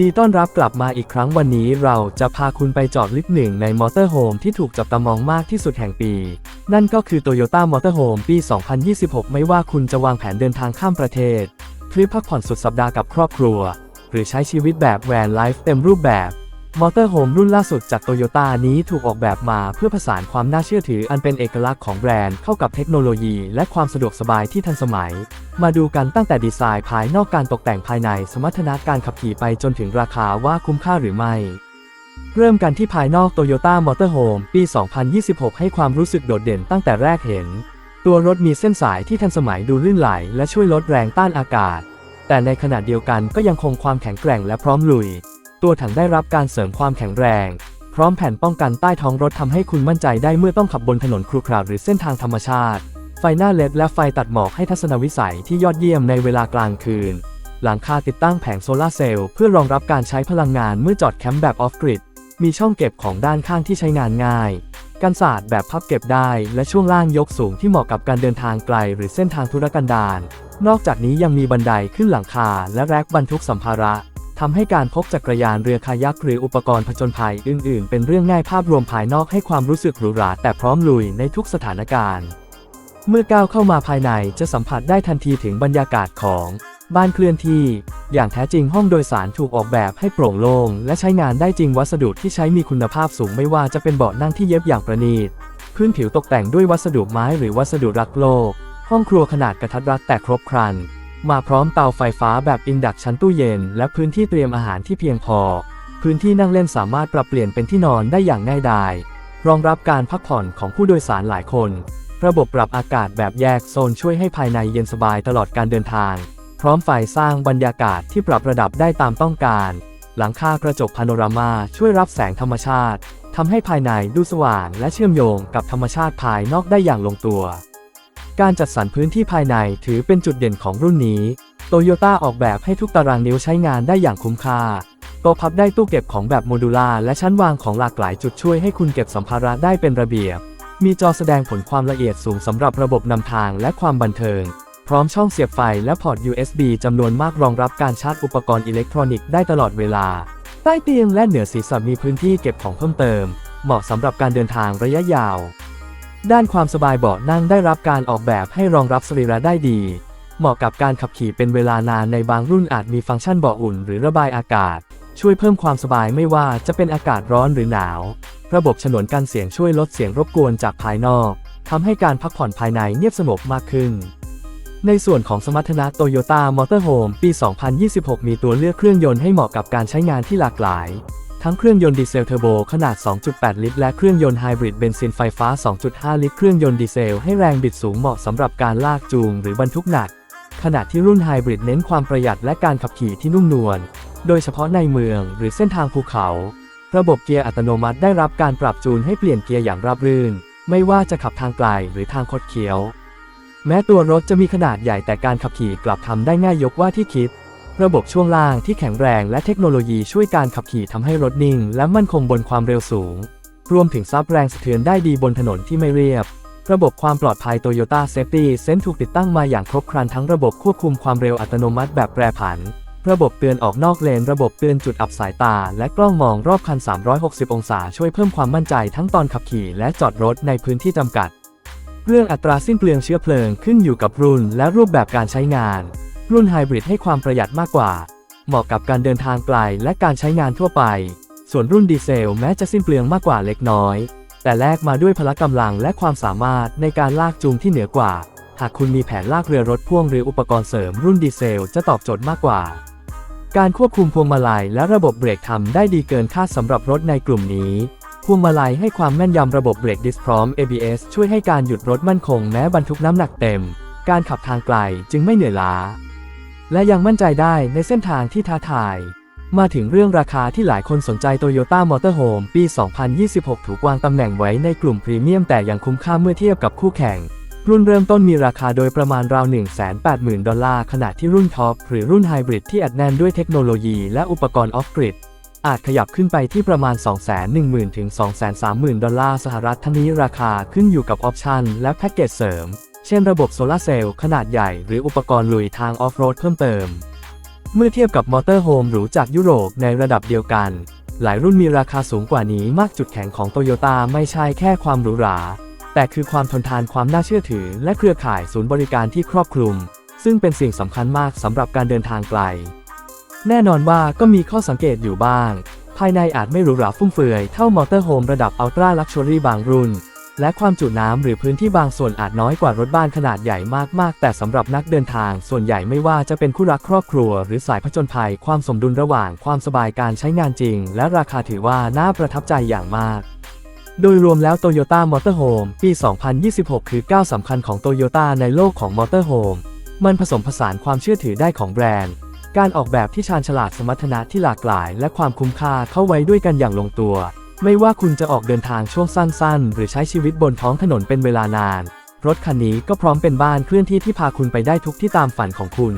ดีต้อนรับกลับมาอีกครั้งวันนี้เราจะพาคุณไปจอดลิฟต์หนึ่งในมอเตอร์โฮมที่ถูกจับตามองมากที่สุดแห่งปี นั่นก็คือ Toyota Motorhome ปี 2026 ไม่ว่าคุณจะวางแผนเดินทางข้ามประเทศ ทริปพักผ่อนสุดสัปดาห์กับครอบครัว หรือใช้ชีวิตแบบแวนไลฟ์เต็มรูปแบบ มอเตอร์โฮมรุ่นล่าสุดจากโตโยต้านี้ถูกออกแบบมาเพื่อผสานความน่าเชื่อถืออันเป็นเอกลักษณ์ของแบรนด์เข้ากับเทคโนโลยีและความสะดวกสบายที่ทันสมัย มาดูกันตั้งแต่ดีไซน์ภายนอกการตกแต่งภายในสมรรถนะการขับขี่ไปจนถึงราคาว่าคุ้มค่าหรือไม่ เริ่มกันที่ภายนอก Toyota Motorhome ปี 2026 ให้ความรู้สึกโดดเด่นตั้งแต่แรกเห็น ตัวรถมีเส้นสายที่ทันสมัยดูลื่นไหล และช่วยลดแรงต้านอากาศ แต่ในขณะเดียวกันก็ยังคงความแข็งแกร่งและพร้อมลุย ตัวถังได้รับการเสริมความแข็งแรง พร้อมแผ่นป้องกันใต้ท้องรถทำให้คุณมั่นใจได้เมื่อต้องขับบนถนนครุขระหรือเส้นทางธรรมชาติ ไฟหน้าเลดและไฟตัดหมอกให้ทัศนวิสัยที่ยอดเยี่ยมในเวลากลางคืน หลังคาติดตั้งแผงโซลาร์เซลล์เพื่อรองรับการใช้พลังงานเมื่อจอดแคมป์แบบออฟกริด มีช่องเก็บของด้านข้างที่ใช้งานง่าย กันศาสตร์แบบพับเก็บได้ และช่วงล่างยกสูงที่เหมาะกับการเดินทางไกล หรือเส้นทางธุรกันดารนอกจากนี้ยังมีบันไดขึ้นหลังคาและแร็คบรรทุกสัมภาระ ทำให้การพกจักรยานเรือคายักหรืออุปกรณ์ผจญภัยอื่น ๆ เป็นเรื่องง่ายภาพรวมภายนอกให้ความรู้สึกหรูหราแต่พร้อมลุยในทุกสถานการณ์ เมื่อก้าวเข้ามาภายในจะสัมผัสได้ทันทีถึงบรรยากาศของบ้านเคลื่อนที่ อย่างแท้จริงห้องโดยสารถูกออกแบบให้โปร่งโล่งและใช้งานได้จริงวัสดุที่ใช้มีคุณภาพสูงไม่ว่าจะเป็นเบาะนั่งที่เย็บอย่างประณีต พื้นผิวตกแต่งด้วยวัสดุไม้หรือวัสดุรักโลก ห้องครัวขนาดกระทัดรัดแต่ครบครัน มาพร้อมเตาไฟฟ้าแบบอินดักชันตู้เย็น และพื้นที่เตรียมอาหารที่เพียงพอ พื้นที่นั่งเล่นสามารถปรับเปลี่ยนเป็นที่นอนได้อย่างง่ายดาย รองรับการพักผ่อนของผู้โดยสารหลายคน ระบบปรับอากาศแบบแยกโซนช่วยให้ภายในเย็นสบายตลอดการเดินทาง พร้อมไฟสร้างบรรยากาศที่ปรับระดับได้ตามต้องการ หลังคากระจกพาโนรามาช่วยรับแสงธรรมชาติทำให้ภายในดูสว่างและเชื่อมโยงกับธรรมชาติภายนอกได้อย่างลงตัว การจัดสรรพื้นที่ภายในถือเป็นจุดเด่นของรุ่นนี้ โตโยต้าออกแบบให้ทุกตารางนิ้วใช้งานได้อย่างคุ้มค่าโต๊ะพับได้ตู้เก็บของแบบโมดูล่าและชั้นวางของหลากหลายจุดช่วยให้คุณเก็บสัมภาระได้เป็นระเบียบ มีจอแสดงผลความละเอียดสูงสำหรับระบบนำทางและความบันเทิง พร้อมช่องเสียบไฟและพอร์ต USB จำนวนมากรองรับการชาร์จอุปกรณ์อิเล็กทรอนิกส์ได้ตลอดเวลา ใต้เตียงและเหนือศีรษะมีพื้นที่เก็บของเพิ่มเติม เหมาะสำหรับการเดินทางระยะยาว ด้านความสบายเบาะนั่งได้รับการออกแบบให้รองรับสรีระได้ดี เหมาะกับการขับขี่เป็นเวลานานในบางรุ่นอาจมีฟังก์ชันเบาะอุ่นหรือระบายอากาศ ช่วยเพิ่มความสบายไม่ว่าจะเป็นอากาศร้อนหรือหนาว ระบบฉนวนกันเสียงช่วยลดเสียงรบกวนจากภายนอกทำให้การพักผ่อนภายในเงียบสงบมากขึ้น ในส่วนของสมรรถนะ Toyota Motorhome ปี 2026 มีตัวเลือกเครื่องยนต์ให้เหมาะกับการใช้งานที่หลากหลาย ทั้งเครื่องยนต์ดีเซลเทอร์โบขนาด 2.8 ลิตร และเครื่องยนต์ไฮบริดเบนซินไฟฟ้า 2.5 ลิตร เครื่องยนต์ดีเซลให้แรงบิดสูงเหมาะสำหรับการลากจูงหรือบรรทุกหนัก ขณะที่รุ่นไฮบริดเน้นความประหยัดและการขับขี่ที่นุ่มนวล โดยเฉพาะในเมืองหรือเส้นทางภูเขา ระบบเกียร์อัตโนมัติได้รับการปรับจูนให้เปลี่ยนเกียร์อย่างราบรื่น ไม่ว่าจะขับทางไกลหรือทางคดเคี้ยว แม้ตัวรถจะมีขนาดใหญ่แต่การขับขี่กลับทำได้ง่ายยกว่าที่คิด ระบบช่วงล่างที่แข็งแรงและเทคโนโลยีช่วยการขับขี่ทำให้รถนิ่ง และมั่นคงบนความเร็วสูง รวมถึงซับแรงสะเทือนได้ดีบนถนนที่ไม่เรียบ ระบบความปลอดภัย Toyota Safety Sense ถูกติดตั้งมาอย่างครบครันทั้งระบบควบคุมความเร็วอัตโนมัติแบบแปรผัน ระบบเตือนออกนอกเลน ระบบเตือนจุดอับสายตา และกล้องมองรอบคัน 360 องศาช่วยเพิ่มความมั่นใจทั้งตอนขับขี่และจอดรถในพื้นที่จำกัด เรื่องอัตราสิ้นเปลืองเชื้อเพลิงขึ้นอยู่กับรุ่น และรูปแบบการใช้งาน รุ่นไฮบริดให้ความประหยัดมากกว่า เหมาะกับการเดินทางไกลและการใช้งานทั่วไป ส่วนรุ่นดีเซลแม้จะสิ้นเปลืองมากกว่าเล็กน้อย แต่แลกมาด้วยพละกำลังและความสามารถในการลากจูงที่เหนือกว่า หากคุณมีแผนลากเรือรถพ่วงหรืออุปกรณ์เสริมรุ่นดีเซลจะตอบโจทย์มากกว่า การควบคุมพวงมาลัยและระบบเบรกทำได้ดีเกินคาดสำหรับรถในกลุ่มนี้พวงมาลัยให้ความแม่นยำระบบเบรกดิสพร้อม ABS ช่วยให้การหยุดรถมั่นคงแม้บรรทุกน้ำหนักเต็ม การขับทางไกลจึงไม่เหนื่อยล้า และยังมั่นใจได้ในเส้นทางที่ท้าทาย มาถึงเรื่องราคาที่หลายคนสนใจ Toyota Motorhome ปี 2026 ถูกวางตำแหน่งไว้ในกลุ่มพรีเมียมแต่ยังคุ้มค่าเมื่อเทียบกับคู่แข่ง รุ่นเริ่มต้นมีราคาโดยประมาณราว 180,000 ดอลลาร์ขณะที่รุ่นท็อปหรือรุ่นไฮบริดที่อัดแน่นด้วยเทคโนโลยีและอุปกรณ์ออฟกริดอาจขยับขึ้นไปที่ประมาณ 210,000 ถึง 230,000 ดอลลาร์สหรัฐทั้งนี้ราคาขึ้นอยู่กับออปชันและแพ็กเกจเสริม เช่นระบบโซลาเซลล์ขนาดใหญ่หรืออุปกรณ์ลุยทางออฟโรดเพิ่มเติม เมื่อเทียบกับมอเตอร์โฮมหรูจากยุโรปในระดับเดียวกัน หลายรุ่นมีราคาสูงกว่านี้มากจุดแข็งของโตโยต้าไม่ใช่แค่ความหรูหรา แต่คือความทนทานความน่าเชื่อถือ และเครือข่ายศูนย์บริการที่ครอบคลุม ซึ่งเป็นสิ่งสำคัญมากสำหรับการเดินทางไกล แน่นอนว่าก็มีข้อสังเกตอยู่บ้าง ภายในอาจไม่หรูหราฟุ่มเฟือยเท่ามอเตอร์โฮมระดับอัลตร้าลักชัวรี่บางรุ่น และความจุน้ำหรือพื้นที่บางส่วนอาจน้อยกว่ารถบ้านขนาดใหญ่มากๆ แต่สำหรับนักเดินทาง ส่วนใหญ่ไม่ว่าจะเป็นคู่รักครอบครัว หรือสายผจญภัย ความสมดุลระหว่างความสบายการใช้งานจริง และราคาถือว่าน่าประทับใจอย่างมาก โดยรวมแล้ว Toyota Motorhome ปี 2026 คือก้าวสำคัญของ Toyota ในโลกของ Motorhome มันผสมผสานความเชื่อถือได้ของแบรนด์ การออกแบบที่ชาญฉลาดสมรรถนะที่หลากหลาย และความคุ้มค่าเข้าไว้ด้วยกันอย่างลงตัว ไม่ว่าคุณจะออกเดินทางช่วงสั้นๆ หรือใช้ชีวิตบนท้องถนนเป็นเวลานาน รถคันนี้ก็พร้อมเป็นบ้านเคลื่อนที่ที่พาคุณไปได้ทุกที่ตามฝันของคุณ